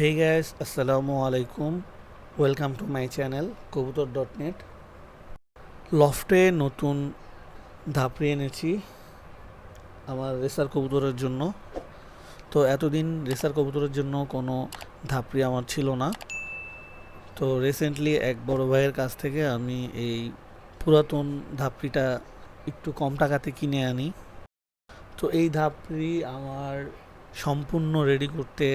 হেই guys আসসালামু আলাইকুম welcome to my channel কবুতর ডট নেট লফটে নতুন ধাপড়ি এনেছি আমার রেসার কবুতরের জন্য। তো এতদিন রেসার কবুতরের জন্য কোনো ধাপড়ি আমার ছিল না। তো রিসেন্টলি এক বড় ভাইয়ের কাছ থেকে আমি এই পুরাতন ধাপড়িটা একটু কম টাকাতে কিনে আনি। তো এই ধাপড়ি আমার সম্পূর্ণ রেডি করতে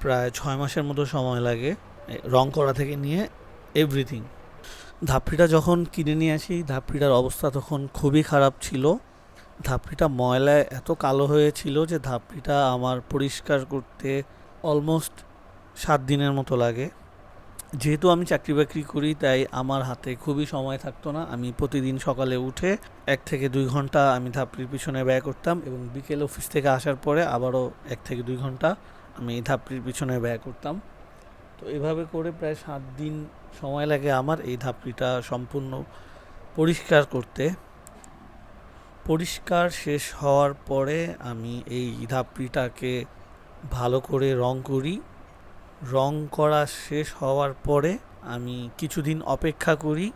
প্রায় ছয় মাসের মতো সময় লাগে রং করা থেকে নিয়ে এভরিথিং ধাপড়িটা যখন কিনে নিয়ে আসি, ধাপড়িটার অবস্থা তখন খুবই খারাপ ছিল। ধাপড়িটা ময়লায় এত কালো হয়েছিল যে ধাপড়িটা আমার পরিষ্কার করতে অলমোস্ট সাত দিনের মতো লাগে। যেহেতু আমি চাকরি বাকরি করি, তাই আমার হাতে খুবই সময় থাকতো না। আমি প্রতিদিন সকালে উঠে এক থেকে দুই ঘণ্টা আমি ধাপড়ির পিছনে ব্যয় করতাম এবং বিকেল অফিস থেকে আসার পরে আবারও এক থেকে দুই ঘণ্টা আমি এই ধাপড়ির পিছনে ব্যয় করতাম। তো এভাবে করে প্রায় সাত দিন সময় লাগে আমার এই ধাপড়িটা সম্পূর্ণ পরিষ্কার করতে। পরিষ্কার শেষ হওয়ার পরে আমি এই ধাপড়িটাকে ভালো করে রং করি। রং করা শেষ হওয়ার পরে আমি কিছুদিন অপেক্ষা করি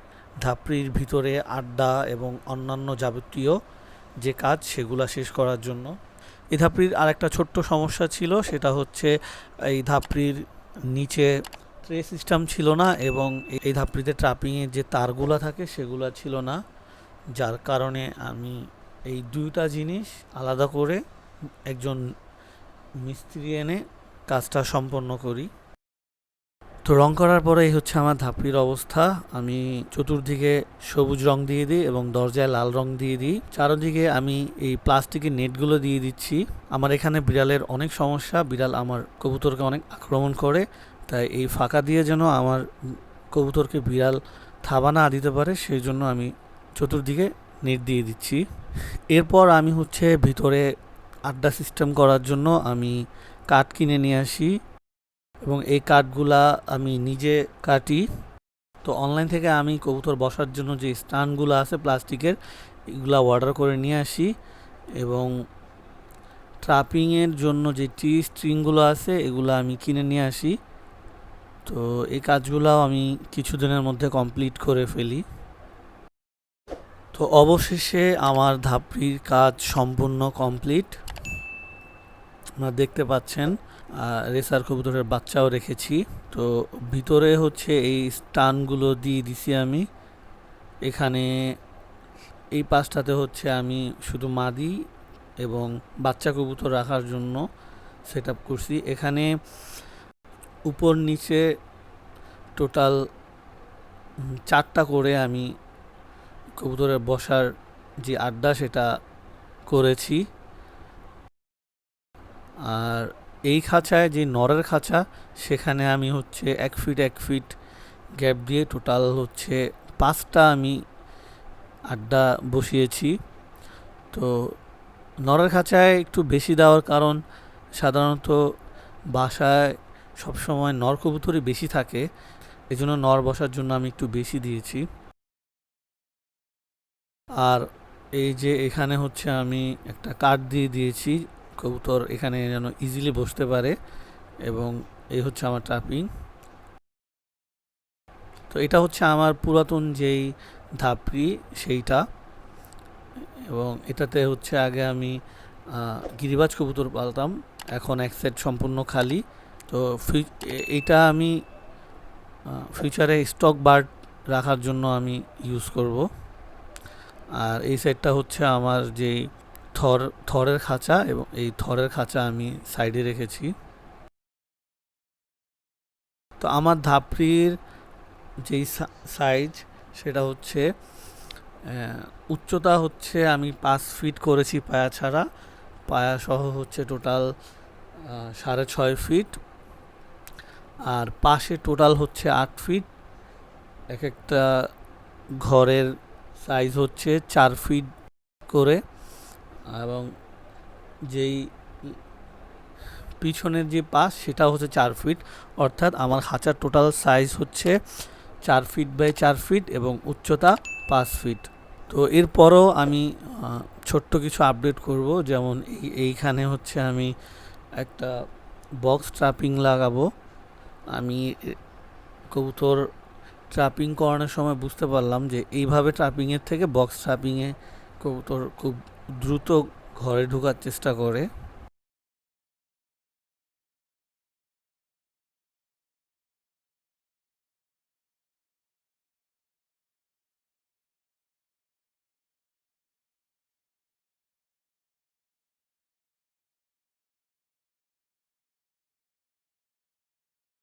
ধাপড়ির ভিতরে আড্ডা এবং অন্যান্য যাবতীয় যে কাজ সেগুলো শেষ করার জন্য। এই ধাপড়ির আর একটা ছোট্ট সমস্যা ছিল, সেটা হচ্ছে এই ধাপড়ির নিচে ট্রে সিস্টেম ছিল না এবং এই ধাপড়িতে ট্রাপিংয়ের যে তারগুলো থাকে সেগুলো ছিল না। যার কারণে আমি এই দুইটা জিনিস আলাদা করে একজন মিস্ত্রি এনে কাজটা সম্পন্ন করি। তো রং করার পরে এই হচ্ছে আমার ধাপড়ির অবস্থা। আমি চতুর্দিকে সবুজ রং দিয়ে দিই এবং দরজায় লাল রং দিয়ে দিই। চারদিকে আমি এই প্লাস্টিকের নেটগুলো দিয়ে দিচ্ছি। আমার এখানে বিড়ালের অনেক সমস্যা। বিড়াল আমার কবুতরকে অনেক আক্রমণ করে। তাই এই ফাঁকা দিয়ে যেন আমার কবুতরকে বিড়াল থাবা না দিতে পারে, সেই জন্য আমি চতুর্দিকে নেট দিয়ে দিচ্ছি। এরপর আমি হচ্ছে ভিতরে আড্ডা সিস্টেম করার জন্য আমি কাঠ কিনে নিয়ে আসি। এবং এই কাঠগুলা আমি নিজে কাটি। তো অনলাইন থেকে আমি কবুতর বসার জন্য যে স্ট্যান্ডগুলো আছে প্লাস্টিকের, এগুলো অর্ডার করে নিয়ে আসি এবং ট্রাপিংয়ের জন্য যে টি স্ট্রিংগুলো আছে, এগুলো আমি কিনে নিয়ে আসি। তো এই কাজগুলো আমি কিছুদিনের মধ্যে কমপ্লিট করে ফেলি। তো অবশেষে আমার ধাপড়ির কাজ সম্পূর্ণ কমপ্লিট আপনারা দেখতে পাচ্ছেন রেসার কবুতরের বাচ্চাও রেখেছি। তো ভিতরে হচ্ছে এই স্টানগুলো দিয়ে দিছি আমি। এখানে এই পাশটাতে হচ্ছে আমি শুধু মাদি এবং বাচ্চা কবুতর রাখার জন্য সেট আপ করছি। এখানে উপর নিচে টোটাল চারটা করে আমি কবুতরের বসার যে আড্ডা সেটা করেছি। আর এই খাঁচায়, যে নরের খাঁচা, সেখানে আমি হচ্ছে এক ফিট এক ফিট গ্যাপ দিয়ে টোটাল হচ্ছে পাঁচটা আমি আড্ডা বসিয়েছি। তো নরের খাঁচায় একটু বেশি দেওয়ার কারণ সাধারণত বাসায় সবসময় নর কবুতরই বেশি থাকে, এজন্য নর বসার জন্য আমি একটু বেশি দিয়েছি। আর এই যে এখানে হচ্ছে আমি একটা কাঠ দিয়ে দিয়েছি কবুতর এখানে যেন ইজিলি বসতে পারে এবং এই হচ্ছে আমার ট্রাপিং তো এটা হচ্ছে আমার পুরাতন যেই ধাপড়ি, সেইটা। এবং এটাতে হচ্ছে আগে আমি গিরিবাজ কবুতর পালতাম। এখন এক সেট সম্পূর্ণ খালি। তো এটা আমি ফিউচারে স্টক বার্ড রাখার জন্য আমি ইউজ করব। আর এই সেটটা হচ্ছে আমার যেই থর, থরের খাঁচা এবং এই থরের খাঁচা আমি সাইডে রেখেছি। তো আমার ধাপড়ির যেই সাইজ সেটা হচ্ছে উচ্চতা হচ্ছে আমি পাঁচ ফিট করেছি পায়া ছাড়া। পায়া সহ হচ্ছে টোটাল সাড়ে ছয় ফিট। আর পাশে টোটাল হচ্ছে আট ফিট। এক একটা ঘরের সাইজ হচ্ছে চার ফিট করে। এবং যেই পিছনের যে পাশ, সেটা হচ্ছে চার ফিট। অর্থাৎ আমার খাঁচার টোটাল সাইজ হচ্ছে চার ফিট বাই চার ফিট এবং উচ্চতা পাঁচ ফিট। তো এরপরও আমি ছোট্ট কিছু আপডেট করব। যেমন এই, এইখানে হচ্ছে আমি একটা বক্স ট্রাপিং লাগাবো। আমি কবুতর ট্রাপিং করানোর সময় বুঝতে পারলাম যে এইভাবে ট্রাপিংয়ের থেকে বক্স ট্রাপিংয়ে কবুতর খুব দ্রুত ঘরে ঢোকার চেষ্টা করে।